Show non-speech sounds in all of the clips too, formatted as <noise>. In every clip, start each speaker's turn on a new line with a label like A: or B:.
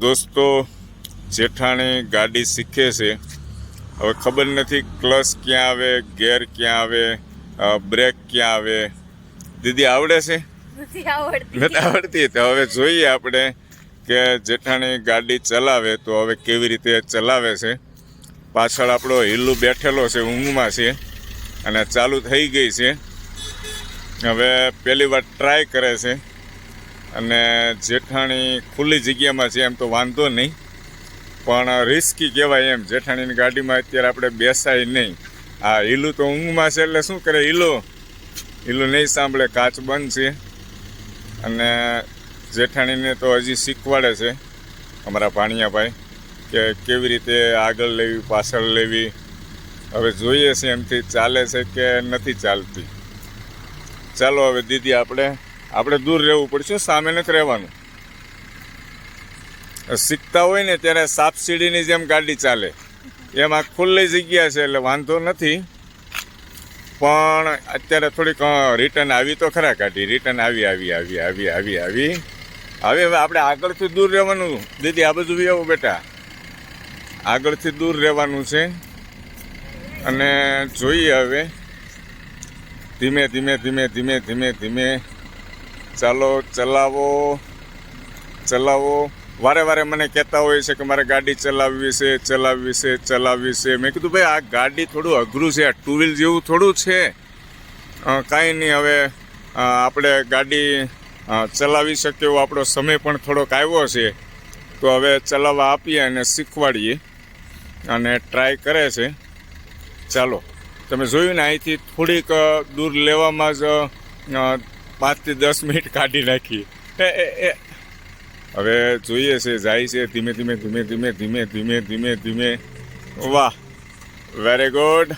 A: દોસ્તો જેઠાણી ગાડી શીખે છે. હવે ખબર નથી ક્લચ ક્યાં આવે ગેર ક્યાં આવે બ્રેક ક્યાં આવે. દીદી આવડે છે?
B: નથી આવડતી.
A: તો હવે જોઈએ આપણે કે જેઠાણી ગાડી ચલાવે તો હવે કેવી રીતે ચલાવે છે. પાછળ આપણો હિલ્લુ બેઠેલો છે ઊંઘમાં છે અને ચાલુ થઈ ગઈ છે. હવે પહેલી વાર ટ્રાય કરે છે. અને જેઠાણી ખુલ્લી જગ્યામાં છે એમ તો વાંધો નહીં. પણ રિસ્કી કહેવાય એમ. જેઠાણીની ગાડીમાં અત્યારે આપણે બેસાય નહીં. આ હીલું તો ઊંઘમાં છે એટલે શું કરે? હિલ્લો હિલ્લું નહીં સાંભળે. કાચ બંધ છે. અને જેઠાણીને તો હજી શીખવાડે છે અમારા ભાણિયાભાઈ કે કેવી રીતે આગળ લેવી, પાછળ લેવી. હવે જોઈએ છે એમથી ચાલે છે કે નથી ચાલતી. ચાલો હવે દીદી આપણે આપણે દૂર રહેવું પડશે, સામે નથી રહેવાનું. શીખતા હોય ને ત્યારે સાપ સીડીની જેમ ગાડી ચાલે. એમાં ખુલ્લી જગ્યા છે એટલે વાંધો નથી. પણ અત્યારે થોડીક રિટર્ન આવી તો ખરા કાઢી. રિટર્ન આવી આવી આવી આવી આવી આવી. હવે હવે આપણે આગળથી દૂર રહેવાનું. દીદી, આ બધું આવું બેટા. આગળથી દૂર રહેવાનું છે. અને જોઈએ હવે. ધીમે ધીમે ધીમે ધીમે ધીમે ધીમે. ચાલો, ચલાવો ચલાવો. વારે વારે મને કહેતા હોય છે કે મારે ગાડી ચલાવવી છે ચલાવવી છે ચલાવવી છે. મેં કીધું, ભાઈ, આ ગાડી થોડું અઘરું છે, આ ટુ વ્હીલ જેવું થોડું છે. કાંઈ નહીં, હવે આપણે ગાડી ચલાવી શકીએ એવો આપણો સમય પણ થોડોક આવ્યો છે. તો હવે ચલાવવા આપીએ અને શીખવાડીએ અને ટ્રાય કરે છે. ચાલો, તમે જોયું ને, અહીંથી થોડીક દૂર લેવામાં જ પાંચથી દસ મિનિટ કાઢી નાખી. એ એ એ. હવે જોઈએ છે, જાય છે, ધીમે ધીમે ધીમે ધીમે ધીમે ધીમે ધીમે ધીમે. વાહ. Very good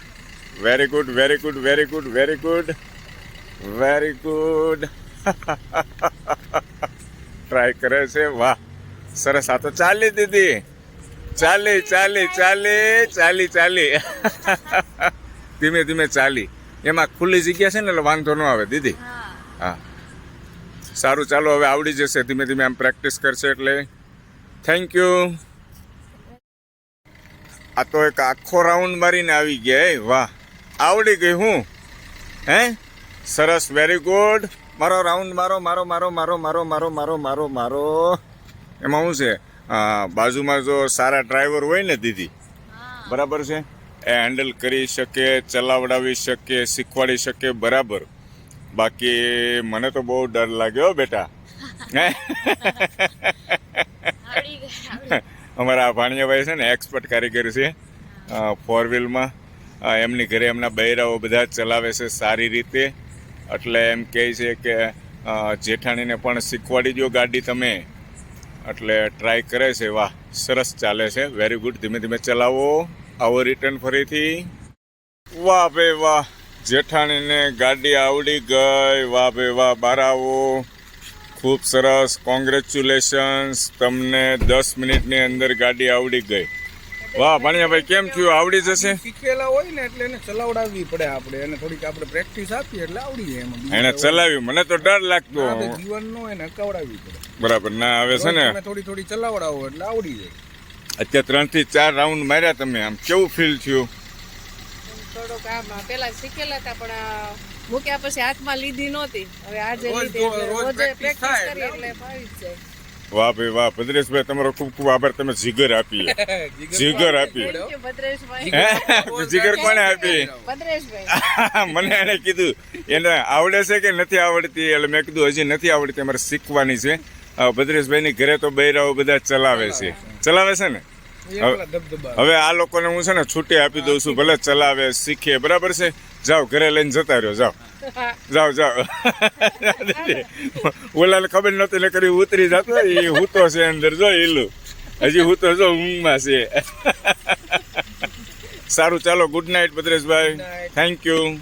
A: very good very good very good very good very good try કરે છે, વાહ. સરસ, આ તો ચાલી દીદી ચાલી ચાલી ચાલી ચાલી ચાલી. <laughs> ધીમે ધીમે ચાલી. એમાં ખુલ્લી જગ્યા છે ને, એટલે વાંધો ન આવે, દીદી.
B: હા.
A: સારું ચાલો હવે આવડી જશે. ધીમે ધીમે આમ પ્રેક્ટિસ કરશે એટલે. થેન્ક યુ આ તો એક આખો રાઉન્ડ મારીને આવી ગયા વાહ. આવડી ગઈ હું. હે? સરસ વેરી ગુડ મારો રાઉન્ડ મારો મારો મારો મારો મારો મારો મારો મારો મારો. એમાં શું છે? બાજુમાં જો સારા ડ્રાઈવર હોય ને દીદી બરાબર છે? એ હેન્ડલ કરી શકે ચલાવડાવી શકે શીખવાડી શકે બરાબર. બાકી મને તો બહુ ડર લાગ્યો બેટા. <laughs> અમારા ભાણિયાભાઈ છે ને એક્સપર્ટ કારીગર છે. ફોર વ્હીલમાં એમની ઘરે એમના બૈરાઓ બધા ચલાવે છે સારી રીતે. એટલે એમ કહે છે કે જેઠાણીને પણ શીખવાડી દો ગાડી તમે. એટલે ટ્રાય કરે છે વાહ સરસ ચાલે છે. વેરી ગુડ ધીમે ધીમે ચલાવો. આવો રિટર્ન ફરીથી. વાહ ભાઈ વાહ. જેઠાણીને ગાડી આવડી ગઈ. વાહ ભાઈ વાહ બારાવો ખૂબ સરસ. કોંગ્રેચ્યુલેશન્સ તમને દસ મિનિટની અંદર ગાડી આવડી ગઈ. વાહ ભાણિયાભાઈ કેમ થયું? આવડી જશે?
C: શીખેલા હોય ને એટલે એને ચલાવડાવવી પડે આપણે. એને થોડીક આપણે પ્રેક્ટિસ આપીએ એટલે આવડી જાય એમાં
A: એને ચલાવ્યું. મને તો ડર લાગતો.
C: જીવનનો એને હકાવડાવવી પડે.
A: બરાબર. ના આવે છે ને?
C: થોડી થોડી ચલાવડાવો એટલે આવડી જાય.
A: અત્યારે ત્રણથી ચાર રાઉન્ડ માર્યા તમે. આમ કેવું ફીલ થયું?
D: થોડોક આમ પેલા શીખેલા હતા પણ મૂક્યા પછી હાથમાં લીધી નહોતી. હવે આજે
C: રોજ
D: લીધી એટલે
C: રોજ
D: રોજે પ્રેક્ટિસ કરી
C: એટલે.
D: એટલે ફાવી જ જાય.
A: વાહ ભાઈ વાહ ભદ્રેશભાઈ તમારો ખૂબ ખૂબ આભાર તમે જીગર આપી. <laughs> જીગર આપી. જીગર કોને આપી? <laughs> મને એને કીધું એને આવડે છે કે નથી આવડતી? એટલે મેં કીધું હજી નથી આવડતી અમારે શીખવાની છે. ભદ્રેશભાઈની ઘરે તો બૈરાઓ બધા ચલાવે છે. ચલાવે છે ને? હવે આ લોકોને હું છે ને છૂટી આપી દઉં છું ભલે ચલાવે શીખે બરાબર છે? જાઓ ઘરે લઈને જતા રહ્યો જાઓ. <laughs> જાઓ જાઓ. ઓલાને ખબર નહોતી ને કરી ઉતરી જતો એ હૂતો છે અંદર જો ઈલું. હજી હૂતો જો ઊંઘમાં છે. <laughs> સારું ચાલો good night Bhadreshbhai. Thank you